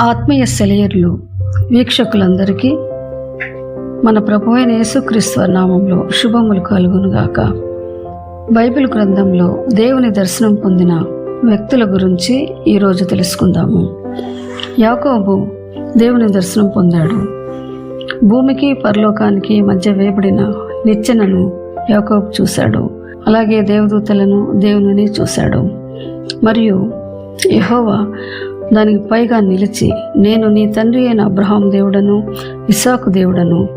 ఆత్మీయ సెలయర్లు వీక్షకులందరికీ మన ప్రభు అయిన యేసుక్రీస్తు నామంలో శుభములు కలుగునుగాక. బైబిల్ గ్రంథంలో దేవుని దర్శనం పొందిన వ్యక్తుల గురించి ఈరోజు తెలుసుకుందాము. యాకోబు దేవుని దర్శనం పొందాడు. భూమికి పరలోకానికి మధ్య వేయబడిన నిచ్చెనను యాకోబు చూశాడు. అలాగే దేవదూతలను దేవునిని చూశాడు. మరియు యహోవా దానికి పైగా నిలిచి నేను నీ తండ్రి అయిన అబ్రహాం దేవుడను ఇసాకు దేవుడను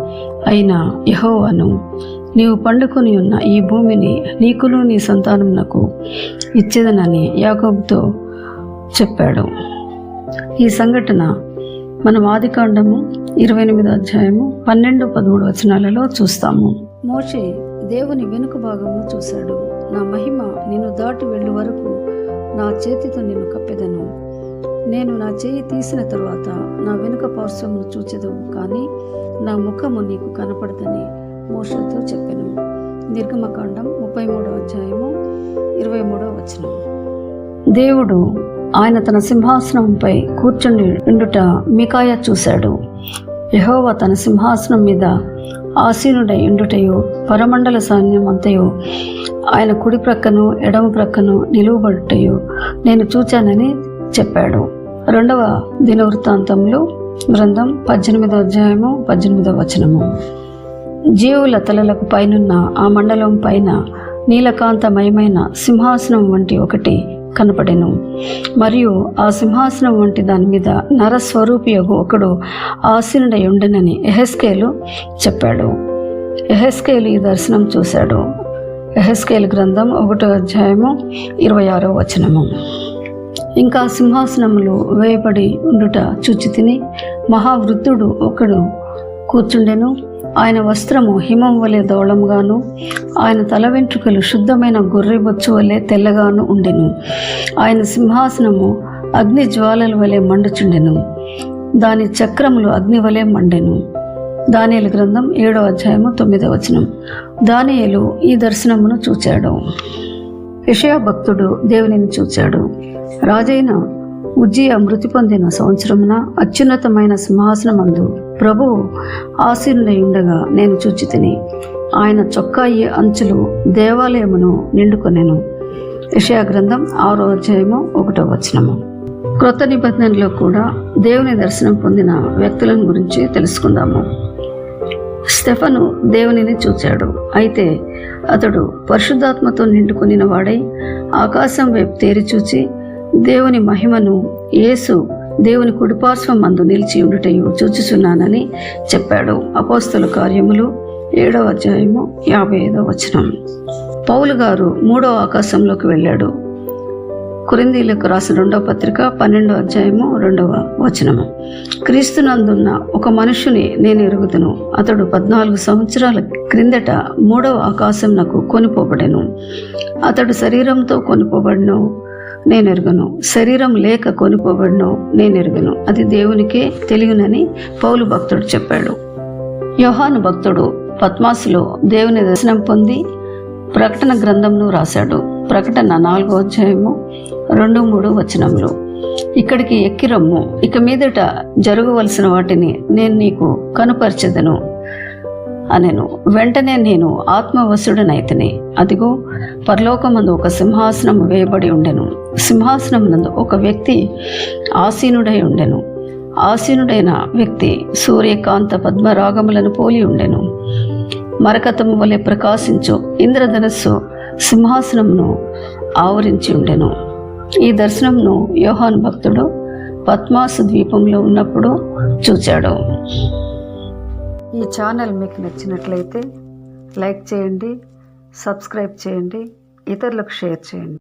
అయిన యహోవాను. నీవు పండుకొని ఉన్న ఈ భూమిని నీకును నీ సంతానమునకు ఇచ్చేదనని యాకోబుతో చెప్పాడు. ఈ సంఘటన మనం ఆదికాండము ఇరవై ఎనిమిదో అధ్యాయము పన్నెండు పదమూడు వచనాలలో చూస్తాము. మోషే దేవుని వెనుక భాగము చూశాడు. నా మహిమ నిన్ను దాటి వెళ్ళు వరకు నా చేతితో నిన్ను కప్పెదను. నేను నా చేయి తీసిన తరువాత నా వెనుక పార్శ్వమును చూచెదవు కానీ నా ముఖము నీకు కనపడదని మోషతో చెప్పాను. నిర్గమకాండం ముప్పై మూడవ అధ్యాయము ఇరవై మూడవ వచనం. దేవుడు ఆయన తన సింహాసనంపై కూర్చుని ఉండుట మికాయ చూశాడు. యహోవా తన సింహాసనం మీద ఆసీనుడై ఉండుటయో పరమండల సైన్యం అంతయో ఆయన కుడి ప్రక్కను ఎడమ ప్రక్కను నిలువబడుటయో నేను చూచానని చెప్పాడు. రెండవ దినవృత్తాంతంలో గ్రంథం పద్దెనిమిదో అధ్యాయము పద్దెనిమిదవ వచనము. జీవుల తలలకు పైనున్న ఆ మండలం పైన నీలకాంతమయమైన సింహాసనం వంటి ఒకటి కనపడెను. మరియు ఆ సింహాసనం వంటి దాని మీద నరస్వరూపియగు ఒకడు ఆసీనుడై ఉండనని ఎహెస్కేలు చెప్పాడు. ఎహెస్కేలు ఈ దర్శనం చూశాడు. ఎహెస్కేలు గ్రంథం ఒకటో అధ్యాయము ఇరవై ఆరో వచనము. ఇంకా సింహాసనములు వేయబడి ఉండుట చూచి తిని మహావృద్ధుడు ఒకడు కూర్చుండెను. ఆయన వస్త్రము హిమం వలె దౌళంగాను ఆయన తల వెంట్రుకలు శుద్ధమైన గొర్రె బొచ్చు వలె తెల్లగాను ఉండెను. ఆయన సింహాసనము అగ్ని జ్వాలల వలె మండుచుండెను. దాని చక్రములు అగ్ని వలె మండెను. దానియలు గ్రంథం ఏడో అధ్యాయము తొమ్మిదవ వచనం. దానియలు ఈ దర్శనమును చూచాడు. యషయా భక్తుడు దేవునిని చూచాడు. రాజైన ఉజ్జయ మృతి పొందిన సంవత్సరమున అత్యున్నతమైన సింహాసనమందు ప్రభువు ఆసీనుడై ఉండగా నేను చూచి తిని ఆయన చొక్కాయి అంచులు దేవాలయమును నిండుకొనెను. యషయా గ్రంథం ఆరో అధ్యాయము ఒకటో వచనము. క్రొత్త నిబంధనలో కూడా దేవుని దర్శనం పొందిన వ్యక్తులను గురించి తెలుసుకుందాము. స్టెఫను దేవునిని చూచాడు. అయితే అతడు పరిశుద్ధాత్మతో నిండుకొనిన వాడై ఆకాశం వైపు తేరి చూచి దేవుని మహిమను యేసు దేవుని కుడిపార్శ్వం మందు నిలిచి ఉండుటయు చూచుచున్నానని చెప్పాడు. అపోస్తల కార్యములు ఏడవ అధ్యాయము యాభై ఐదవ వచనం. పౌలు గారు మూడవ ఆకాశంలోకి వెళ్ళాడు. కురిందీలకు రాసిన రెండవ పత్రిక పన్నెండో అధ్యాయము రెండవ వచనము. క్రీస్తునందున్న ఒక మనుషుని నేను ఎరుగుదును. అతడు పద్నాలుగు సంవత్సరాల క్రిందట మూడవ ఆకాశం నాకు కొనిపోబడెను. అతడు శరీరంతో కొనిపోబడను నేను ఎరుగను. శరీరం లేక కొనిపోబడను నేను ఎరుగను. అది దేవునికే తెలియనని పౌలు భక్తుడు చెప్పాడు. యోహాను భక్తుడు పద్మాసులో దేవుని దర్శనం పొంది ప్రకటన గ్రంథంను రాశాడు. ప్రకటన నాలుగో అధ్యాయము రెండు మూడు వచనములు. ఇక్కడికి ఎక్కిరమ్ము. ఇక మీదట జరగవలసిన వాటిని నేను నీకు కనుపరచదను అనెను. వెంటనే నేను ఆత్మవశుడనైతిని. అదిగో పరలోకమందు ఒక సింహాసనం వేయబడి ఉండెను. సింహాసనమునందు ఒక వ్యక్తి ఆసీనుడై ఉండెను. ఆసీనుడైన వ్యక్తి సూర్యకాంత పద్మరాగములను పోలి ఉండెను. మరకతము వలె ప్రకాశించు. ఇంద్రధనస్సు సింహాసనమును ఆవరించి ఉండెను. ఈ దర్శనంను యోహాన్ భక్తుడు పద్మాసు ద్వీపంలో ఉన్నప్పుడు చూచాడు. ఈ ఛానల్ మీకు నచ్చినట్లయితే లైక్ చేయండి సబ్స్క్రైబ్ చేయండి ఇతరులకు షేర్ చేయండి.